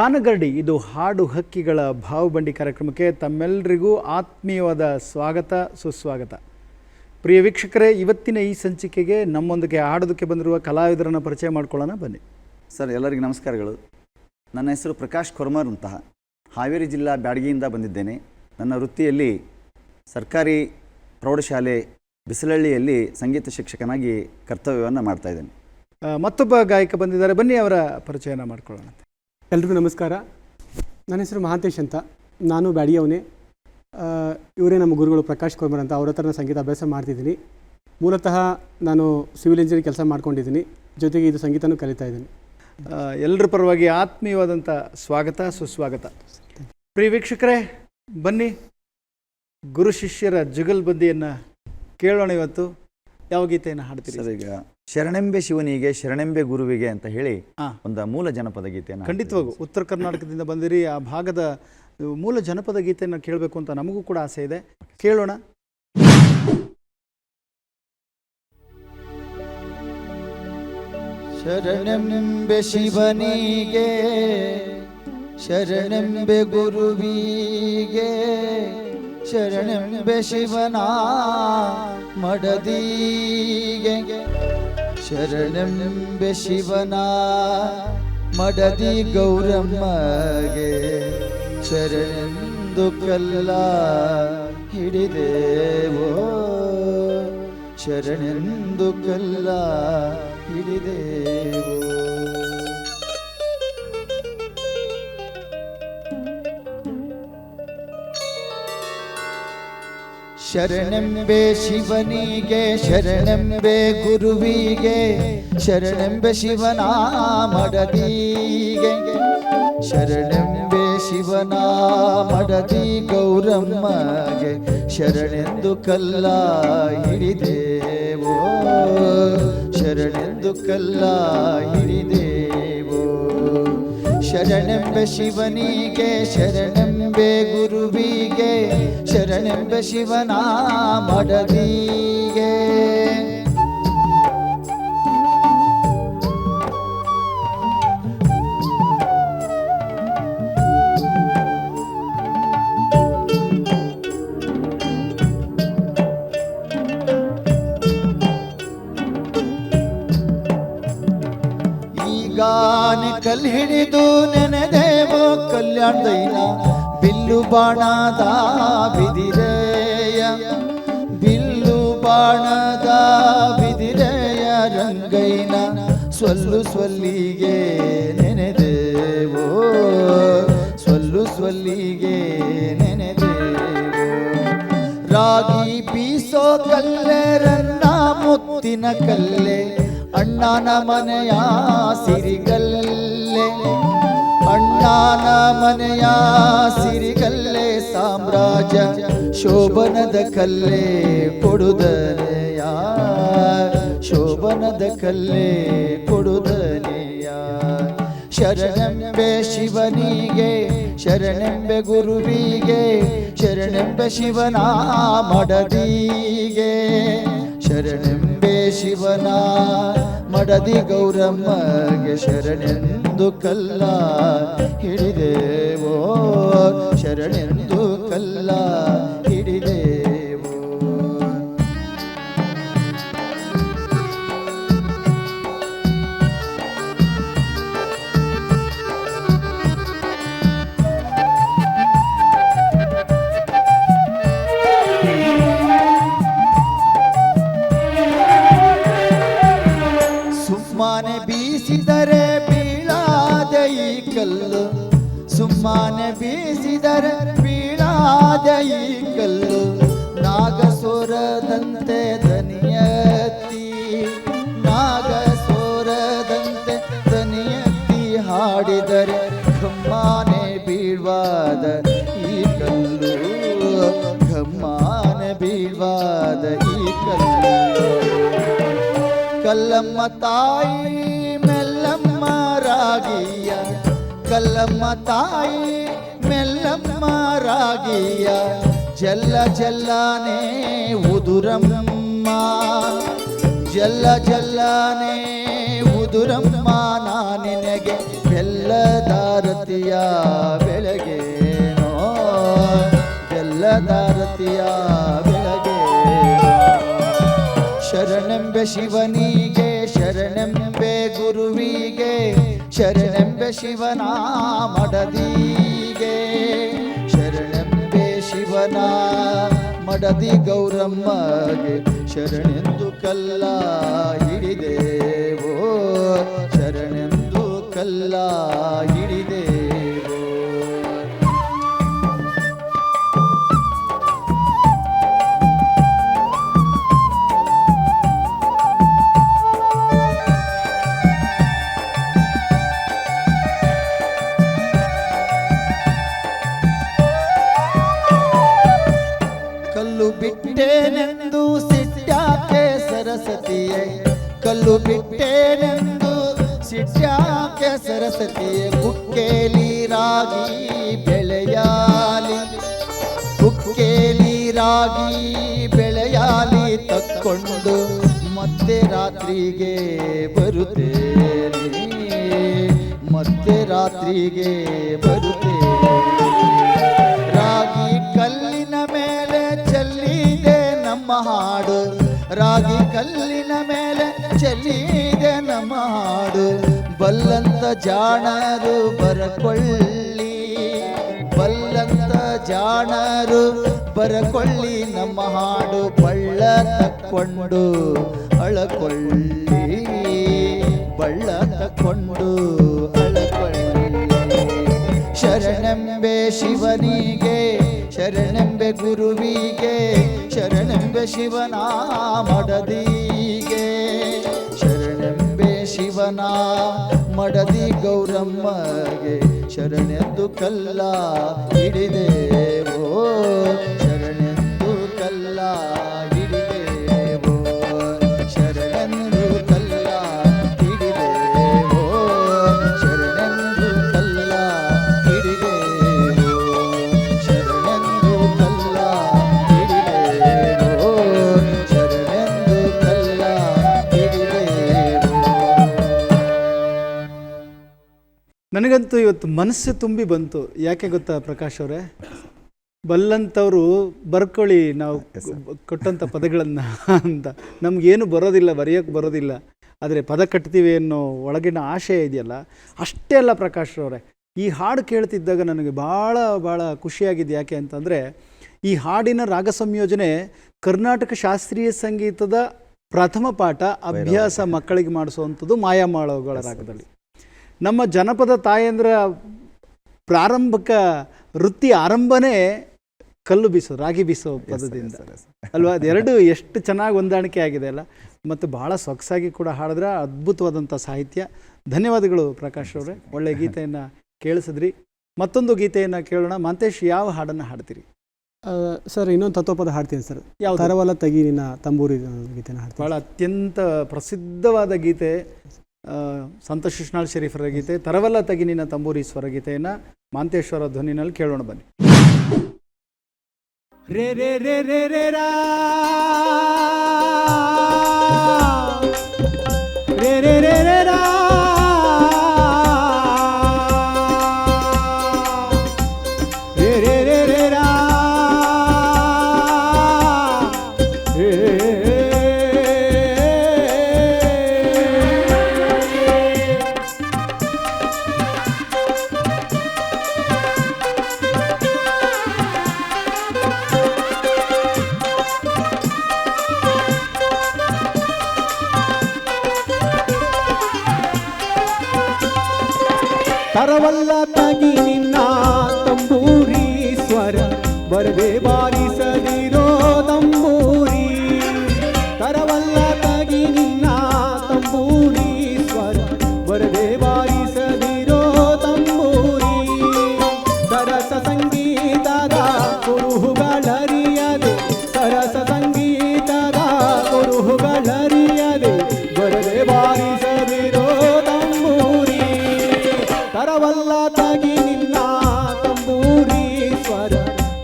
ಗಾನಗರಡಿ ಇದು ಹಾಡು ಹಕ್ಕಿಗಳ ಭಾವಬಂಡಿ ಕಾರ್ಯಕ್ರಮಕ್ಕೆ ತಮ್ಮೆಲ್ಲರಿಗೂ ಆತ್ಮೀಯವಾದ ಸ್ವಾಗತ ಸುಸ್ವಾಗತ. ಪ್ರಿಯ ವೀಕ್ಷಕರೇ ಇವತ್ತಿನ ಈ ಸಂಚಿಕೆಗೆ ನಮ್ಮೊಂದಿಗೆ ಹಾಡೋದಕ್ಕೆ ಬಂದಿರುವ ಕಲಾವಿದರನ್ನು ಪರಿಚಯ ಮಾಡ್ಕೊಳ್ಳೋಣ ಬನ್ನಿ. ಸರ್ ಎಲ್ಲರಿಗೂ ನಮಸ್ಕಾರಗಳು. ನನ್ನ ಹೆಸರು ಪ್ರಕಾಶ್ ಕೊರ್ಮರ್ ಅಂತಹ ಹಾವೇರಿ ಜಿಲ್ಲಾ ಬ್ಯಾಡಗಿಯಿಂದ ಬಂದಿದ್ದೇನೆ. ನನ್ನ ವೃತ್ತಿಯಲ್ಲಿ ಸರ್ಕಾರಿ ಪ್ರೌಢಶಾಲೆ ಬಿಸಲಹಳ್ಳಿಯಲ್ಲಿ ಸಂಗೀತ ಶಿಕ್ಷಕನಾಗಿ ಕರ್ತವ್ಯವನ್ನು ಮಾಡ್ತಾ ಇದ್ದೇನೆ. ಮತ್ತೊಬ್ಬ ಗಾಯಕ ಬಂದಿದ್ದಾರೆ. ಬನ್ನಿ ಅವರ ಪರಿಚಯನ ಮಾಡ್ಕೊಳ್ಳೋಣ. ಎಲ್ರಿಗೂ ನಮಸ್ಕಾರ. ನನ್ನ ಹೆಸರು ಮಹಾಂತೇಶ್ ಅಂತ. ನಾನು ಬ್ಯಾಡಿಯವನೇ. ಇವರೇ ನಮ್ಮ ಗುರುಗಳು ಪ್ರಕಾಶ್ ಕೋರ್ಮರ್ ಅಂತ. ಅವ್ರ ಹತ್ರ ನಾನು ಸಂಗೀತ ಅಭ್ಯಾಸ ಮಾಡ್ತಿದ್ದೀನಿ. ಮೂಲತಃ ನಾನು ಸಿವಿಲ್ ಇಂಜಿನಿಯರ್ ಕೆಲಸ ಮಾಡ್ಕೊಂಡಿದ್ದೀನಿ. ಜೊತೆಗೆ ಇದು ಸಂಗೀತನೂ ಕಲಿತಾ ಇದ್ದೀನಿ. ಎಲ್ಲರ ಪರವಾಗಿ ಆತ್ಮೀಯವಾದಂಥ ಸ್ವಾಗತ ಸುಸ್ವಾಗತ. ಪ್ರಿಯ ವೀಕ್ಷಕರೇ ಬನ್ನಿ. ಗುರು ಶಿಷ್ಯರ ಜುಗಲ್ಬಂದಿಯನ್ನು ಕೇಳೋಣ ಇವತ್ತು. ಯಾವ ಗೀತೆಯನ್ನು ಹಾಡ್ತೀರಿ? ಸರ್ ಈಗ ಶರಣೆಂಬೆ ಶಿವನಿಗೆ ಶರಣೆಂಬೆ ಗುರುವಿಗೆ ಅಂತ ಹೇಳಿ ಹಾ. ಒಂದು ಮೂಲ ಜನಪದ ಗೀತೆಯನ್ನು ಖಂಡಿತವಾಗೂ ಉತ್ತರ ಕರ್ನಾಟಕದಿಂದ ಬಂದಿರಿ ಆ ಭಾಗದ ಮೂಲ ಜನಪದ ಗೀತೆಯನ್ನು ಕೇಳಬೇಕು ಅಂತ ನಮಗೂ ಕೂಡ ಆಸೆ ಇದೆ. ಕೇಳೋಣ. ಶರಣೆಂಬೆ ಶಿವನಿಗೆ ಶರಣೆಂಬೆ ಗುರುವಿಗೆ ಶರಣೆಂಬೆ ಶಿವನ ಮಡದಿಗೆ. ಶರಣೆಂಬೆ ಶಿವನ ಮಡದಿ ಗೌರಮ್ಮಗೆ ಶರಣೆಂದು ಕಲ್ಲ ಹಿಡಿದೇವೋ. ಶರಣೆಂದು ಕಲ್ಲ ಹಿಡಿದೇವೋ. ಶರಣೆಂಬೆ ಶಿವನಿಗೆ, ಶರಣೆಂಬೆ ಗುರುವಿಗೆ, ಶರಣೆಂಬೆ ಶಿವನ ಮಡದಿಗೆ ಶರಣೆಂಬೆ ಶಿವನ ಮಡದಿ ಗೌರಮ್ಮಗೆ ಶರಣೆಂದು ಕಲ್ಲ ಹಿಡಿದೇವೋ ಶರಣೆಂದು ಕಲ್ಲ ಹಿಡಿದೇವೋ ಶರಣೆಂಬೆ ಶಿವನಿಗೆ ಶರಣೆಂಬೆ ಗುರುವಿಗೆ ಶರಣೆಂಬೆ ಶಿವನ ಮಡದಿಗೆ. ಕಲ್ ಹಿಡಿದು ನೆನೆದೇವೋ ಕಲ್ಯಾಣದೈನ ಬಿಲ್ಲು ಬಾಣದ ಬಿದಿರೆಯ. ಬಿಲ್ಲು ಬಾಣದ ಬಿದಿರೆಯ ರಂಗೈನ ಸ್ವಲ್ಲು ಸ್ವಲ್ಲಿಗೆ ನೆನೆದೇವೋ ಸ್ವಲ್ಲು ಸ್ವಲ್ಲಿಗೆ ನೆನೆದೇವೋ ರಾಗಿ ಬೀಸೋ ಕಲ್ಲೆ, ರನ್ನ ಮುತ್ತಿನ ಕಲ್ಲೆ, ಅಣ್ಣನ ಮನೆಯ ಸಿರಿಗಲ್ಲೆ ಅಣ್ಣನ ಮನೆಯ ಸಿರಿಗಲ್ಲೇ ಸಾಮ್ರಾಜ್ಯ, ಶೋಭನದ ಕಲ್ಲೇ ಕೊಡುದನೆಯ? ಶೋಭನದ ಕಲ್ಲೇ ಕೊಡುದನೆಯ? ಶರಣೆಂಬೆ ಶಿವನಿಗೆ, ಶರಣೆಂಬೆ ಗುರುವಿಗೆ, ಶರಣೆಂಬೆ ಶಿವನ ಮಡದಿಗೆ, ಶರಣೆಂಬೆ ಶಿವನ ಮಡದಿ ಗೌರಮ್ಮಗೆ ಶರಣೆಂದು ಕಲ್ಲ ಹಿಡಿದೇವೋ ಶರಣೆಂದು ಕಲ್ಲ ಕಲ್ಲಮ್ಮ ತಾಯಿ ಮೆಲ್ಲಮ್ಮ ರಾಗಿಯ ಕಲ್ಲಮ್ಮ ತಾಯಿ ಮೆಲ್ಲಮ್ಮ ರಾಗಿಯ ಜಲ್ಲ ಜಲ್ಲನೆ ಉದುರಮ್ಮ, ಜಲ್ಲ ಜಲ್ಲನೆ ಉದುರಮ್ಮ ನಾ ನಿನಗೆ ಬೆಲ್ಲ ಬೆಲ್ಲದಾರತಿಯ ಬೆಳಗೇನೋ ಬೆಲ್ಲದಾರತಿಯ ಬೆಳಗೇನೋ. ಶರಣೆಂಬೆ ಶಿವನಿಗೆ ಶರಣೆಂಬೆ ಗುರುವಿಗೆ ಶರಣೆಂಬೆ ಶಿವನ ಮಡದಿಗೆ ಶರಣೆಂಬೆ ಶಿವನ ಮಡದಿ ಗೌರಮ್ಮಗೆ ಶರಣೆಂದು ಕಲ್ಲ ಹಿಡಿದೇವೋ. ಶರಣೆಂದು ಕಲ್ಲ ಚೆಲ್ಲಿದೆ ಮಾಡು, ಬಲ್ಲಂತ ಜಾಣರು ಬರಕೊಳ್ಳಿ. ಬಲ್ಲಂತ ಜಾಣರು ಬರಕೊಳ್ಳಿ, ನಮ್ಮ ಹಾಡು ಬಳ್ಳ ತಕ್ಕೊಂಡು ಅಳಕೊಳ್ಳಿ. ಬಳ್ಳ ತಕ್ಕೊಂಡು ಅಳಕೊಳ್ಳಿ. ಶರಣೆಂಬೆ ಶಿವನಿಗೆ, ಶರಣೆಂಬೆ ಗುರುವಿಗೆ, ಶರಣೆಂಬೆ ಶಿವನ ಮಡದಿಗೆ ಶಿವನ ಮಡದಿ ಗೌರಮ್ಮಗೆ ಶರಣೆಂದು ಕಲ್ಲ ಹಿಡಿದೇವೋ ಶರಣೆಂದು ಕಲ್ಲ ನನಗಂತೂ ಇವತ್ತು ಮನಸ್ಸು ತುಂಬಿ ಬಂತು. ಯಾಕೆ ಗೊತ್ತಾ ಪ್ರಕಾಶ್ ಅವರೇ? ಬಲ್ಲಂಥವ್ರು ಬರ್ಕೊಳ್ಳಿ ನಾವು ಕೊಟ್ಟಂಥ ಪದಗಳನ್ನು ಅಂತ. ನಮಗೇನು ಬರೋದಿಲ್ಲ ಬರೆಯೋಕ್ಕೆ ಬರೋದಿಲ್ಲ. ಆದರೆ ಪದ ಕಟ್ತೀವಿ ಅನ್ನೋ ಒಳಗಿನ ಆಶಯ ಇದೆಯಲ್ಲ? ಅಷ್ಟೇ ಅಲ್ಲ ಪ್ರಕಾಶ್ ಅವರೇ. ಈ ಹಾಡು ಕೇಳ್ತಿದ್ದಾಗ ನನಗೆ ಭಾಳ ಭಾಳ ಖುಷಿಯಾಗಿದೆ ಯಾಕೆ ಅಂತಂದರೆ ಈ ಹಾಡಿನ ರಾಗ ಸಂಯೋಜನೆ ಕರ್ನಾಟಕ ಶಾಸ್ತ್ರೀಯ ಸಂಗೀತದ ಪ್ರಥಮ ಪಾಠ ಅಭ್ಯಾಸ ಮಕ್ಕಳಿಗೆ ಮಾಡಿಸುವಂಥದ್ದು ಮಾಯಾಮಾಳವುಗಳ ರಾಗದಲ್ಲಿ. ನಮ್ಮ ಜನಪದ ತಾಯಂದ್ರ ಪ್ರಾರಂಭಿಕ ವೃತ್ತಿ ಆರಂಭನೇ ಕಲ್ಲು ಬೀಸೋ ರಾಗಿ ಬೀಸೋ ಪದದಿಂದ. ಅಲ್ವಾ? ಅದೆರಡು ಎಷ್ಟು ಚೆನ್ನಾಗಿ ಹೊಂದಾಣಿಕೆ ಆಗಿದೆ ಅಲ್ಲ. ಮತ್ತು ಭಾಳ ಸೊಗಸಾಗಿ ಕೂಡ ಹಾಡಿದ್ರೆ ಅದ್ಭುತವಾದಂಥ ಸಾಹಿತ್ಯ. ಧನ್ಯವಾದಗಳು ಪ್ರಕಾಶ್ ಅವರೇ. ಒಳ್ಳೆಯ ಗೀತೆಯನ್ನು ಕೇಳಿಸಿದ್ರಿ. ಮತ್ತೊಂದು ಗೀತೆಯನ್ನು ಕೇಳೋಣ. ಮಂತೇಶ್ ಯಾವ ಹಾಡನ್ನು ಹಾಡ್ತೀರಿ? ಸರ್ ಇನ್ನೊಂದು ತತ್ವಪದ ಹಾಡ್ತೀನಿ ಸರ್. ಯಾವ ತರವಲ್ಲ ತಗಿ ನಿನ್ನ ತಂಬೂರಿ ಗೀತೆನ ಹಾಡ್ತೀನಿ ಭಾಳ ಅತ್ಯಂತ ಪ್ರಸಿದ್ಧವಾದ ಗೀತೆ. ಆ, ಸಂತೋಷ್ ಶಿಶ್ನಾಳ್ ಶರೀಫರ ಗೀತೆ ತರವಲ್ಲ ತಗಿನಿನ ತಂಬೂರಿ ಸ್ವರ ಗೀತೆಯನ್ನು ಮಾಂತೇಶ್ವರ ಧ್ವನಿನಲ್ಲಿ ಕೇಳೋಣ ಬನ್ನಿ. ರೇ ರೇ ರೇ ರೇ ರಾ ರೇ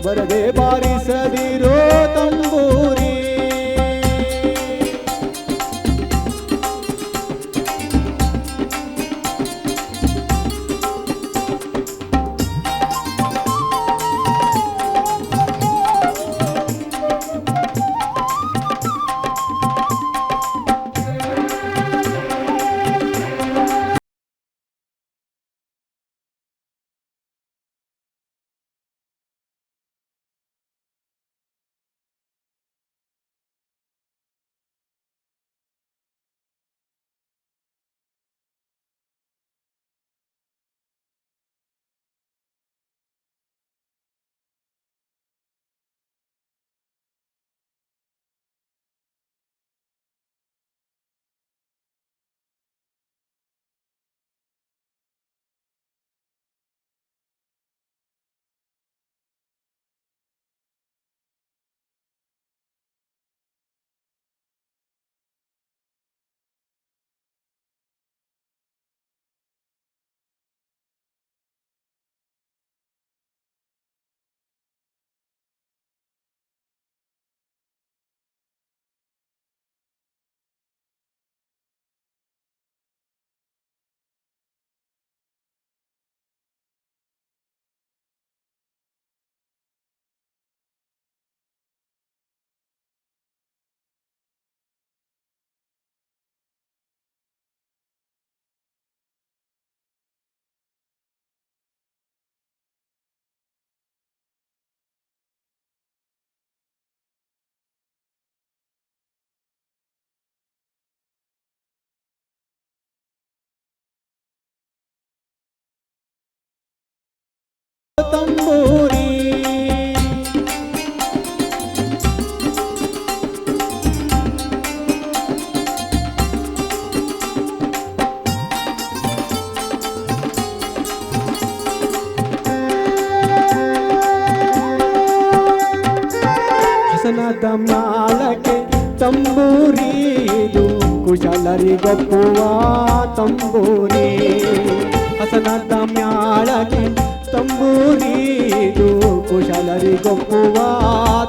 ಅವರದೇ ಬಾರ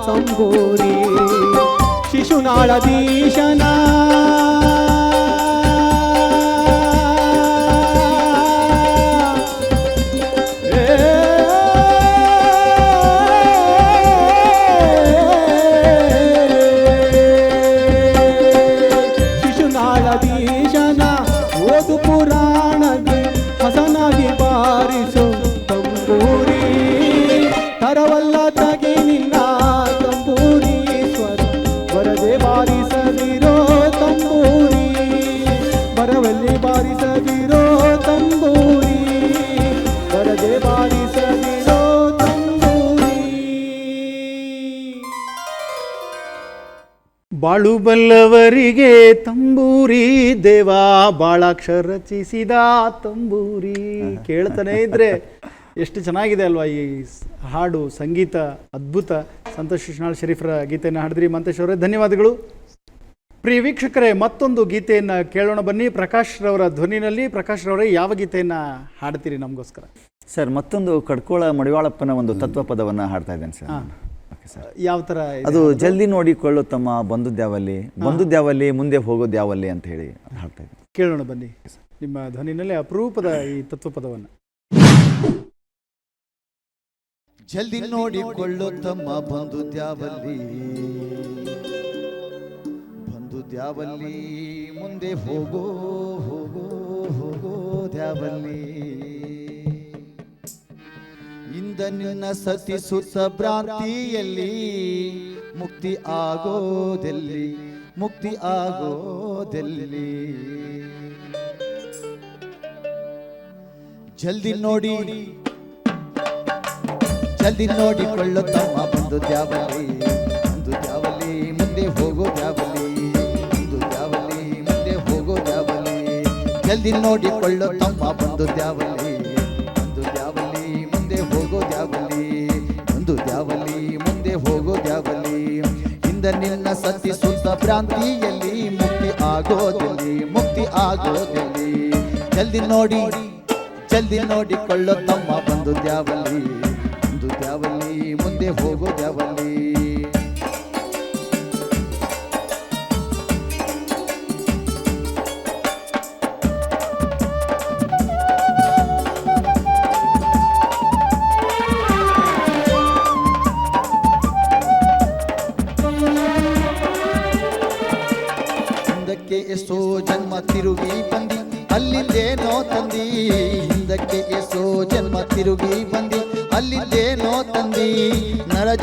সঙ্গরে। শিশু নাড়া দিশানা ಬಾಳು ಬಲ್ಲವರಿಗೆ ತಂಬೂರಿ ದೇವಾ ಬಾಳಾಕ್ಷರ ರಚಿಸಿದ ತಂಬೂರಿ. ಕೇಳ್ತಾನೆ ಇದ್ರೆ ಎಷ್ಟು ಚೆನ್ನಾಗಿದೆ ಅಲ್ವಾ ಈ ಹಾಡು ಸಂಗೀತ ಅದ್ಭುತ. ಸಂತೋಷ್ ಶಿಶುನಾಳ್ ಶರೀಫ್ರ ಗೀತೆಯನ್ನು ಹಾಡಿದ್ರಿ ಮಂತೇಶ್ ಅವರೇ ಧನ್ಯವಾದಗಳು. ಪ್ರಿಯ ವೀಕ್ಷಕರೇ ಮತ್ತೊಂದು ಗೀತೆಯನ್ನು ಕೇಳೋಣ ಬನ್ನಿ. ಪ್ರಕಾಶ್ ರವರ ಧ್ವನಿನಲ್ಲಿ. ಪ್ರಕಾಶ್ ರವರೇ ಯಾವ ಗೀತೆಯನ್ನು ಹಾಡ್ತೀರಿ ನಮಗೋಸ್ಕರ? ಸರ್ ಮತ್ತೊಂದು ಕಡ್ಕೋಳ ಮಡಿವಾಳಪ್ಪನ ಒಂದು ತತ್ವ ಪದವನ್ನು ಹಾಡ್ತಾ ಇದ್ದೇನೆ ಸರ್ ಸರ್. ಯಾವ ಥರ ಇದೆ? ಅದು ಜಲ್ದಿ ನೋಡಿಕೊಳ್ಳು ತಮ್ಮ ಬಂದುದ್ಯಾವಲ್ಲಿ ಬಂದುದ್ಯಾವಲ್ಲಿ ಮುಂದೆ ಹೋಗೋದ್ಯಾವಲ್ಲಿ ಅಂತ ಹೇಳಿ ಹಾಡ್ತಾ ಇದ್ದೀನಿ. ಕೇಳೋಣ ಬನ್ನಿ. ನಿಮ್ಮ ಧ್ವನಿನಲ್ಲಿ ಅಪರೂಪದ ಈ ತತ್ವ ಪದವನ್ನ. ಜಲ್ದಿ ನೋಡಿಕೊಳ್ಳು ತಮ್ಮ ಬಂದು ದ್ಯಾವಲ್ಲಿ ಬಂದು ದ್ಯಾವಲ್ಲಿ ಮುಂದೆ ಹೋಗೋ ಹೋಗೋ ಹೋಗೋ ದ್ಯಾವಲ್ಲಿ. ಇಂದ ನಿನ್ನ ಸತಿ ಸುತ್ತ ಭ್ರಾಂತಿಯಲ್ಲಿ ಮುಕ್ತಿ ಆಗೋದೆಲ್ಲಿ? ಮುಕ್ತಿ ಆಗೋದೆಲ್ಲಿ? ಜಲ್ದಿ ನೋಡಿ. ಜಲ್ದಿ ನೋಡಿಕೊಳ್ಳು ತಮ್ಮ ಬಂದು ದ್ಯಾವಲಿ ಒಂದು ದ್ಯಾವಲಿ ಮುಂದೆ ಹೋಗೋ ದ್ಯಾವಲಿ ಒಂದು ದ್ಯಾವಲಿ ಮುಂದೆ ಹೋಗೋ ದ್ಯಾವಲಿ ಜಲ್ದಿ ನೋಡಿಕೊಳ್ಳು ತಮ್ಮ ಬಂದು ದ್ಯಾವಲಿ ಹೋಗೋ ಇಂದ ನಿನ್ನ ಸತಿ ಸುತ್ತ ಭ್ರಾಂತಿಯಲ್ಲಿ ಮುಕ್ತಿ ಆಗೋದಲ್ಲಿ ಮುಕ್ತಿ ಆಗೋದಲ್ಲಿ. ಜಲ್ದಿ ನೋಡಿ, ಜಲ್ದಿ ನೋಡಿಕೊಳ್ಳೋ ತಮ್ಮ ಬಂದು ದ್ಯಾವಲಿ. ಒಂದು ದ್ಯಾವಲಿ, ಮುಂದೆ ಹೋಗೋ ದ್ಯಾವಲಿ.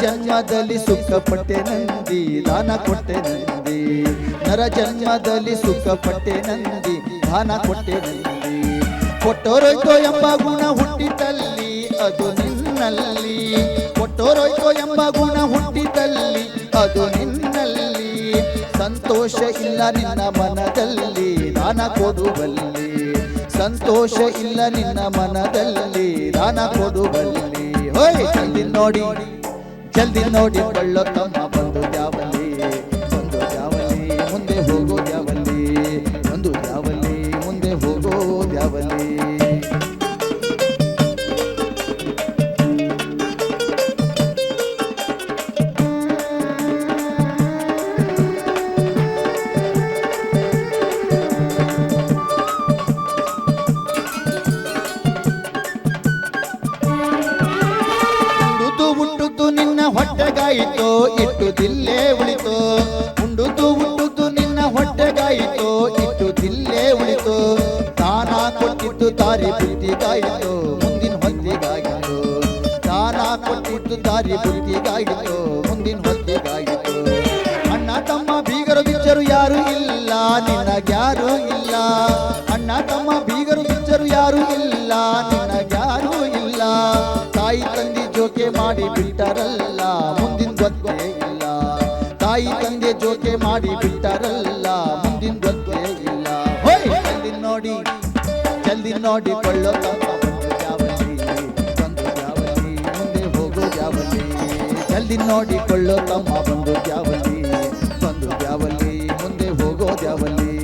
ಜನ್ಮದಲ್ಲಿ ಸುಖ ಪಟ್ಟೆ ನಂದಿ, ದಾನ ಕೊಟ್ಟೆ ನಂದಿ. ನರ ಜನ್ಮದಲ್ಲಿ ಸುಖ ಪಟ್ಟೆ ನಂದಿ, ದಾನ ಕೊಟ್ಟೆ ನಂದಿ. ಕೊಟ್ಟೋರೋಯ್ತೋ ಎಂಬ ಗುಣ ಹುಟ್ಟಿದಲ್ಲಿ ಅದು ನಿನ್ನಲ್ಲಿ. ಕೊಟ್ಟೋರೋಯ್ತೋ ಎಂಬ ಗುಣ ಹುಟ್ಟಿದಲ್ಲಿ ಅದು ನಿನ್ನಲ್ಲಿ. ಸಂತೋಷ ಇಲ್ಲ ನಿನ್ನ ಮನದಲ್ಲಿ, ದಾನ ಕೊಡುವಲ್ಲಿ. ಸಂತೋಷ ಇಲ್ಲ ನಿನ್ನ ಮನದಲ್ಲಿ, ದಾನ ಕೊಡುವಲ್ಲಿ. ಹೋಯ್ ನೋಡಿ. ಜಲ್ದಿ ನೋಡಿಕೊಳ್ಳೋ ತಮ್ಮ ಕೊಟ್ಟಿದ್ದು ದಾರಿ ಬುತ್ತಿಗಾಯಿತು ಮುಂದಿನ ಹೊತ್ತಿಗಾಯಿತು. ಅಣ್ಣ ತಮ್ಮ ಬೀಗರು ಬಿಚ್ಚರು ಯಾರು ಇಲ್ಲ, ನಿನಗ್ಯಾರು ಇಲ್ಲ. ಅಣ್ಣ ತಮ್ಮ ಬೀಗರು ಬಿಚ್ಚರು ಯಾರು ಇಲ್ಲ, ನಿನಗ್ಯಾರು ಇಲ್ಲ. ತಾಯಿ ತಂದೆ ಜೋಕೆ ಮಾಡಿ ಬಿಟ್ಟರಲ್ಲ, ಮುಂದಿನ ಗೊತ್ತೇ ಇಲ್ಲ. ತಾಯಿ ತಂದೆ ಜೋಕೆ ಮಾಡಿ ಬಿಟ್ಟರಲ್ಲ, ಮುಂದಿನ ಗೊತ್ತೇ ಇಲ್ಲ. ಜಲ್ದಿ ನೋಡಿ ಜಲ್ದಿ ನೋಡಿ ಕೊಳ್ಳೋ ತಮ್ಮ ಜಲ್ದಿ ನೋಡಿಕೊಳ್ಳೋ ತಮ್ಮ ಬಂದು ದ್ಯಾವಲ್ಲಿ ಬಂದು ದ್ಯಾವಲ್ಲಿ ಮುಂದೆ ಹೋಗೋ ಜಾವಲಿ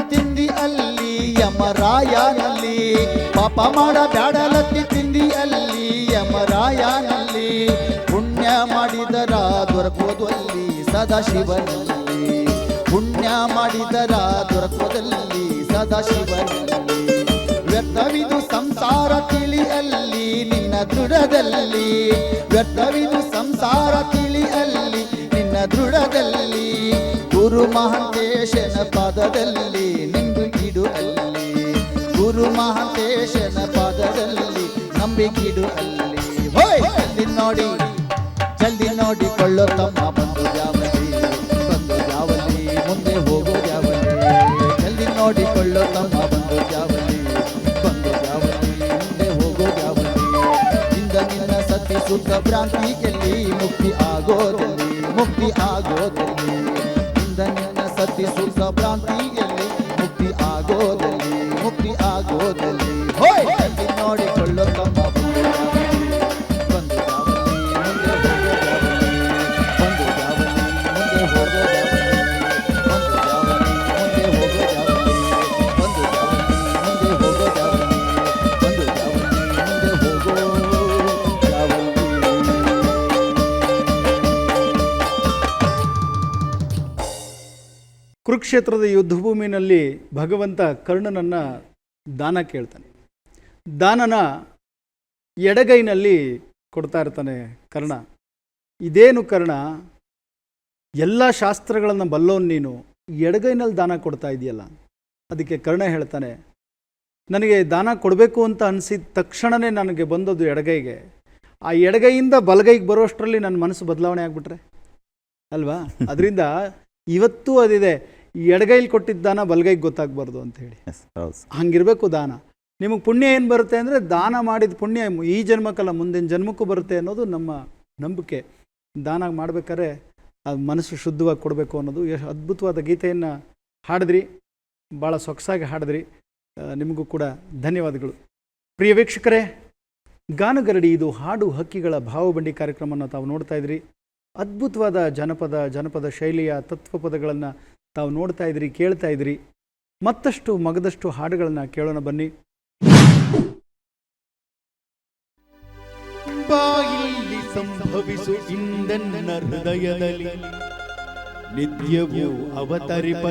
ತಿಂದಿ ಅಲ್ಲಿ ಯಮರಾಯನಲ್ಲಿ. ಪಾಪ ಮಾಡ ತಿಂದಿ ಅಲ್ಲಿ ಯಮರಾಯನಲ್ಲಿ. ಪುಣ್ಯ ಮಾಡಿದರ ದೊರಕೋದು ಅಲ್ಲಿ ಸದಾಶಿವನಲ್ಲಿ. ಪುಣ್ಯ ಮಾಡಿದರ ದೊರಕೋದಲ್ಲಿ ಸದಾಶಿವನಲ್ಲಿ. ವ್ಯರ್ಥವಿದು ಸಂಸಾರ ತಿಳಿ ಅಲ್ಲಿ ನಿನ್ನ ದೃಢದಲ್ಲಿ. ವ್ಯರ್ಥವಿದು ಸಂಸಾರ ತಿಳಿ ಅಲ್ಲಿ ನಿನ್ನ ದೃಢದಲ್ಲಿ. ಗುರು ಮಹಾಂತೇಶನ ಪದದಲ್ಲಿ ನಂಬಿಕಿಡು ಅಲ್ಲಿ. ಗುರು ಮಹಾಂತೇಶನ ಪದದಲ್ಲಿ ನಂಬಿಕಿಡು ಅಲ್ಲಿ. ಹೋಯ್ ಅಲ್ಲಿ ನೋಡಿ, ಜಲ್ದಿ ನೋಡಿಕೊಳ್ಳೋ ತಮ್ಮ ಬಂದು ಯಾವಲಿ ಬಂದು ಯಾವಲಿ ಮುಂದೆ ಹೋಗೋ ಯಾವಲಿ ಜಲ್ದಿ ನೋಡಿಕೊಳ್ಳೋ ತಮ್ಮ ಬಂದು ಯಾವಲಿ ಬಂದು ಯಾವಲಿ ಮುಂದೆ ಹೋಗೋ ಯಾವಲಿ ಇಂದ ನಿನ್ನ ಸತಿ ಸುಖ ಭ್ರಾಂತಿಯಲ್ಲಿ ಮುಕ್ತಿ ಆಗೋದಲ್ಲಿ ಮುಕ್ತಿ ಆಗೋದಲ್ಲಿ. ಇಂದ ನಿನ್ನ ಸತಿ ಸುಖ ಭ್ರಾಂತಿಯಲ್ಲಿ ಕುರುಕ್ಷೇತ್ರದ ಯುದ್ಧಭೂಮಿನಲ್ಲಿ ಭಗವಂತ ಕರ್ಣನನ್ನು ದಾನ ಕೇಳ್ತಾನೆ. ದಾನನ ಎಡಗೈನಲ್ಲಿ ಕೊಡ್ತಾ ಇರ್ತಾನೆ ಕರ್ಣ. ಇದೇನು ಕರ್ಣ? ಎಲ್ಲ ಶಾಸ್ತ್ರಗಳನ್ನು ಬಲ್ಲೋನು ನೀನು, ಎಡಗೈನಲ್ಲಿ ದಾನ ಕೊಡ್ತಾ ಇದೆಯಲ್ಲ, ಅದಕ್ಕೆ ಕರ್ಣ ಹೇಳ್ತಾನೆ, ನನಗೆ ದಾನ ಕೊಡಬೇಕು ಅಂತ ಅನಿಸಿದ ತಕ್ಷಣವೇ ನನಗೆ ಬಂದದ್ದು ಎಡಗೈಗೆ. ಆ ಎಡಗೈಯಿಂದ ಬಲಗೈಗೆ ಬರೋಷ್ಟರಲ್ಲಿ ನನ್ನ ಮನಸ್ಸು ಬದಲಾವಣೆ ಆಗಿಬಿಟ್ರೆ, ಅಲ್ವಾ? ಅದರಿಂದ ಇವತ್ತೂ ಅದಿದೆ. ಎಡಗೈಲಿ ಕೊಟ್ಟಿದ್ದ ದಾನ ಬಲಗೈಗೆ ಗೊತ್ತಾಗಬಾರ್ದು ಅಂತ ಹೇಳಿ. ಹಂಗಿರಬೇಕು ದಾನ. ನಿಮಗೆ ಪುಣ್ಯ ಏನು ಬರುತ್ತೆ ಅಂದರೆ ದಾನ ಮಾಡಿದ ಪುಣ್ಯ ಈ ಜನ್ಮಕ್ಕಲ್ಲ ಮುಂದಿನ ಜನ್ಮಕ್ಕೂ ಬರುತ್ತೆ ಅನ್ನೋದು ನಮ್ಮ ನಂಬಿಕೆ. ದಾನ ಮಾಡ್ಬೇಕಾದ್ರೆ ಅದು ಮನಸ್ಸು ಶುದ್ಧವಾಗಿ ಕೊಡಬೇಕು ಅನ್ನೋದು. ಎಷ್ಟು ಅದ್ಭುತವಾದ ಗೀತೆಯನ್ನು ಹಾಡಿದ್ರಿ. ಭಾಳ ಸೊಗಸಾಗಿ ಹಾಡಿದ್ರಿ. ನಿಮಗೂ ಕೂಡ ಧನ್ಯವಾದಗಳು. ಪ್ರಿಯ ವೀಕ್ಷಕರೇ ಗಾನಗರಡಿ ಇದು ಹಾಡು ಹಕ್ಕಿಗಳ ಭಾವಬಂಡಿ ಕಾರ್ಯಕ್ರಮವನ್ನು ತಾವು ನೋಡ್ತಾ ಇದ್ರಿ. ಅದ್ಭುತವಾದ ಜನಪದ ಜನಪದ ಶೈಲಿಯ ತತ್ವಪದಗಳನ್ನು ತಾವು ನೋಡ್ತಾ ಇದ್ರಿ, ಕೇಳ್ತಾ ಇದ್ರಿ, ಮತ್ತಷ್ಟು ಮಗದಷ್ಟು ಹಾಡುಗಳನ್ನ ಕೇಳೋಣ ಬನ್ನಿ. ಬಾಯಿಲ್ಲಿ ಸಂಭವಿಸು ಇಂದನ್ನ ಹೃದಯದಲ್ಲಿ ನಿತ್ಯವೂ ಅವತರಿಪ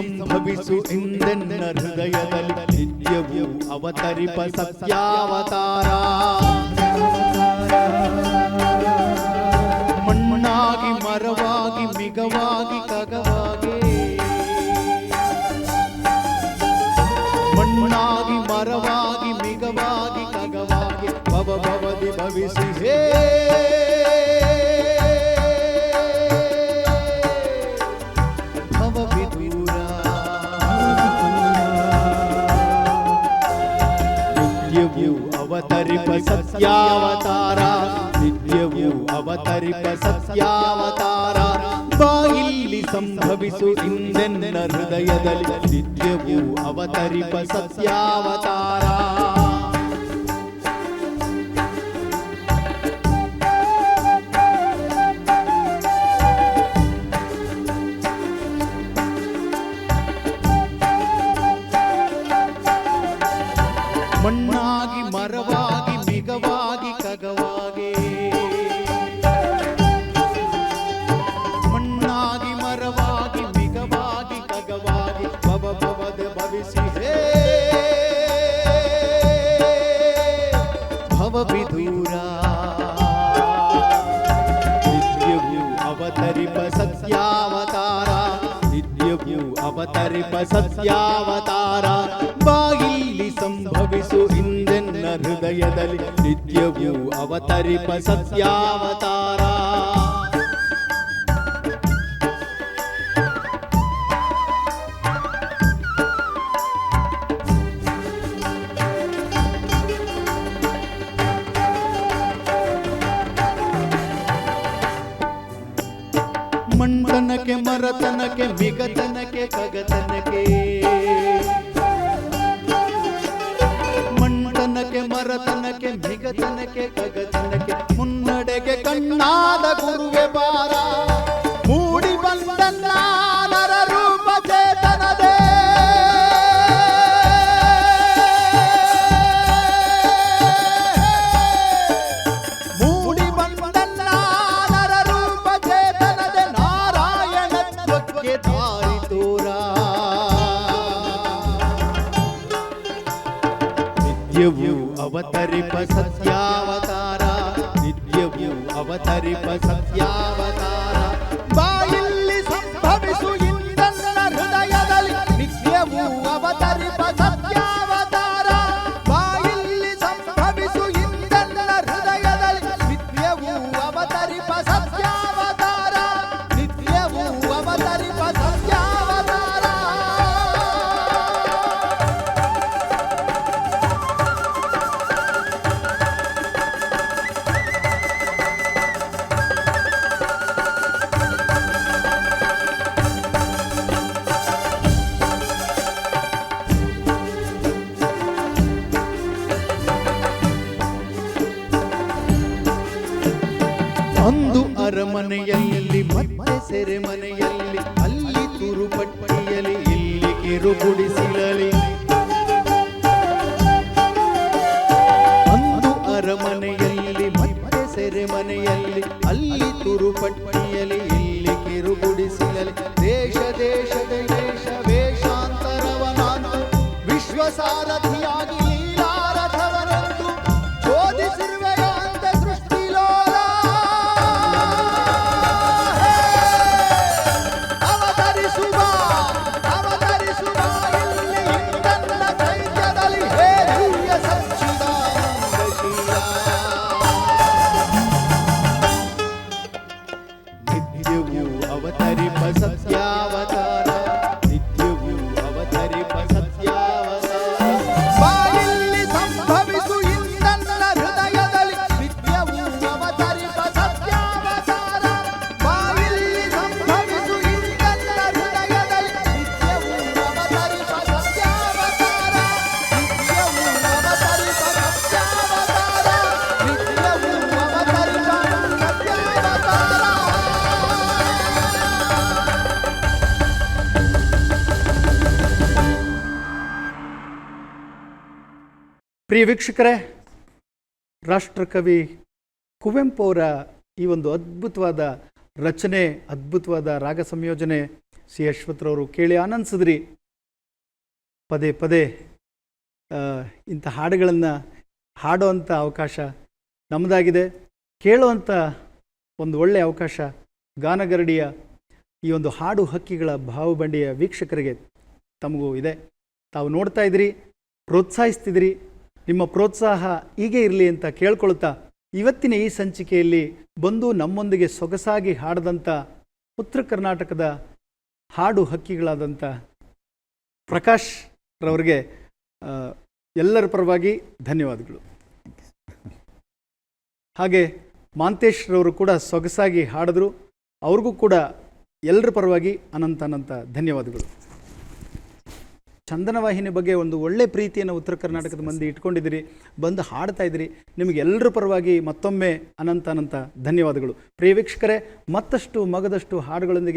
ಸಂಭವಿಸು ಎಂದೆನ್ನ ಹೃದಯದಲ್ಲಿ ನಿತ್ಯವೂ ಅವತರಿಪ ಸತ್ಯಾವತಾರ. ಮಣ್ಣಾಗಿ ಮರವಾಗಿ ಮಿಗವಾಗಿ ಕಗವಾಗಿ ಅವತರಿಪ ಸತ್ಯಾವತಾರ ನಿತ್ಯವೂ ಅವತರಿಪ ಸತ್ಯಾವತಾರ ಬಾಯಿಲ್ಲಿ ಸಂಭವಿಸು ಇಂದೆನ್ನ ಹೃದಯದಲ್ಲಿ ನಿತ್ಯವೂ ಅವತರಿಪ ಸತ್ಯಾವತಾರ नृप सत्यावतारा। मंडन के मरतन के मिगतन के कगतन के मरतन के मिगतन के कगतन के कन्नाद गुरुवे पारा ಅವತರಿಪ ಸತ್ಯಾವತಾರ ನಿತ್ಯವೂ ಅವತರಿಪ ಸತ್ಯಾವತಾರ ಬಾಯಲ್ಲಿ ಸಂಭವಿಸು ಇಂದನ್ನ ಹೃದಯದಲ್ಲಿ ನಿತ್ಯವೂ ಅವತರಿಪ ಸತ್ಯಾವತಾರ ಅರಮನೆಯಲ್ಲಿ ಮನೆಯಲ್ಲಿ, ಅಲ್ಲಿ ತುರುಪಟ್ಟಿಯಲಿ ಇಲ್ಲಿ ಕಿರುಗುಡಿಸಿಲಲಿ ಅಂದು ಅರಮನೆಯಲ್ಲಿ ಮತ್ತೆ ಸೆರೆಮನೆಯಲ್ಲಿ ಅಲ್ಲಿ ತುರುಪಟ್ಟಿಯಲಿ ಇಲ್ಲಿ ಕಿರುಗುಡಿಸಿಲಲಿ ದೇಶ, ದೇಶದ ದೇಶ ವೇಷಾಂತರವನಾಂತು ವಿಶ್ವಸಾರಥಿಯಾಗಿ ವೀಕ್ಷಕರೇ, ರಾಷ್ಟ್ರಕವಿ ಕುವೆಂಪು ಅವರ ಈ ಒಂದು ಅದ್ಭುತವಾದ ರಚನೆ, ಅದ್ಭುತವಾದ ರಾಗ ಸಂಯೋಜನೆ ಸಿ ಅಶ್ವಥ್ರವರು ಕೇಳಿ ಆನಂದಿಸಿದ್ರಿ. ಪದೇ ಪದೇ ಇಂಥ ಹಾಡುಗಳನ್ನು ಹಾಡುವಂಥ ಅವಕಾಶ ನಮ್ಮದಾಗಿದೆ ಕೇಳುವಂಥ ಒಂದು ಒಳ್ಳೆಯ ಅವಕಾಶ ಗಾನಗರಡಿಯ ಈ ಒಂದು ಹಾಡು ಹಕ್ಕಿಗಳ ಭಾವಬಂಡಿಯ ವೀಕ್ಷಕರಿಗೆ ತಮಗೂ ಇದೆ. ತಾವು ನೋಡ್ತಾ ಇದ್ದೀರಿ, ಪ್ರೋತ್ಸಾಹಿಸ್ತಿದ್ದೀರಿ. ನಿಮ್ಮ ಪ್ರೋತ್ಸಾಹ ಹೀಗೆ ಇರಲಿ ಅಂತ ಕೇಳ್ಕೊಳ್ತಾ ಇವತ್ತಿನ ಈ ಸಂಚಿಕೆಯಲ್ಲಿ ಬಂದು ನಮ್ಮೊಂದಿಗೆ ಸೊಗಸಾಗಿ ಹಾಡದಂಥ ಉತ್ತರ ಕರ್ನಾಟಕದ ಹಾಡು ಹಕ್ಕಿಗಳಾದಂಥ ಪ್ರಕಾಶ್ ರವರಿಗೆ ಎಲ್ಲರ ಪರವಾಗಿ ಧನ್ಯವಾದಗಳು. ಹಾಗೆ ಮಾಂತೇಶ್ ರವರು ಕೂಡ ಸೊಗಸಾಗಿ ಹಾಡಿದ್ರು. ಅವ್ರಿಗೂ ಕೂಡ ಎಲ್ಲರ ಪರವಾಗಿ ಅನಂತ ಅನಂತ ಧನ್ಯವಾದಗಳು. ಚಂದನ ವಾಹಿನಿ ಬಗ್ಗೆ ಒಂದು ಒಳ್ಳೆ ಪ್ರೀತಿಯನ್ನು ಉತ್ತರ ಕರ್ನಾಟಕದ ಮಂದಿ ಇಟ್ಕೊಂಡಿದ್ದೀರಿ, ಬಂದು ಹಾಡ್ತಾ ಇದ್ದೀರಿ. ನಿಮಗೆಲ್ಲರ ಪರವಾಗಿ ಮತ್ತೊಮ್ಮೆ ಅನಂತ ಅನಂತ ಧನ್ಯವಾದಗಳು. ಪ್ರಿಯ ವೀಕ್ಷಕರೇ, ಮತ್ತಷ್ಟು ಮಗದಷ್ಟು ಹಾಡುಗಳೊಂದಿಗೆ